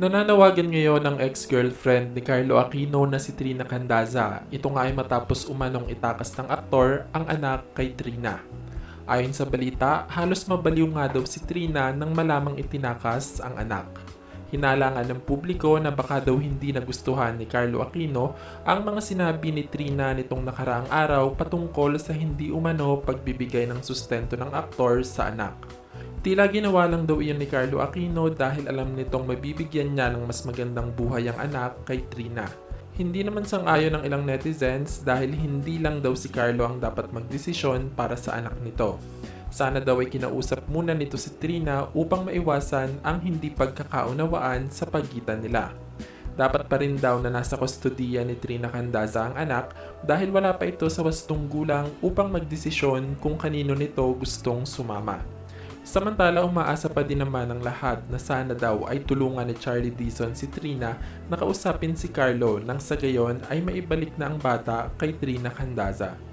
Nananawagan ngayon ang ex-girlfriend ni Carlo Aquino na si Trina Candaza. Ito nga ay matapos umanong itakas ng aktor ang anak kay Trina. Ayon sa balita, halos mabaliw nga daw si Trina nang malamang itinakas ang anak. Hinalangan ng publiko na baka daw hindi nagustuhan ni Carlo Aquino ang mga sinabi ni Trina nitong nakaraang araw patungkol sa hindi umano pagbibigay ng sustento ng aktor sa anak. Tila ginawa lang daw iyon ni Carlo Aquino dahil alam nitong mabibigyan niya ng mas magandang buhay ang anak kay Trina. Hindi naman sang-ayon ng ilang netizens dahil hindi lang daw si Carlo ang dapat magdesisyon para sa anak nito. Sana daw ay kinausap muna nito si Trina upang maiwasan ang hindi pagkakaunawaan sa pagitan nila. Dapat pa rin daw na nasa kustodiya ni Trina Candaza ang anak dahil wala pa ito sa wastong gulang upang magdesisyon kung kanino nito gustong sumama. Samantala, umaasa pa din naman ng lahat na sana daw ay tulungan ni Charlie Dizon si Trina na kausapin si Carlo nang sa gayon ay maibalik na ang bata kay Trina Candaza.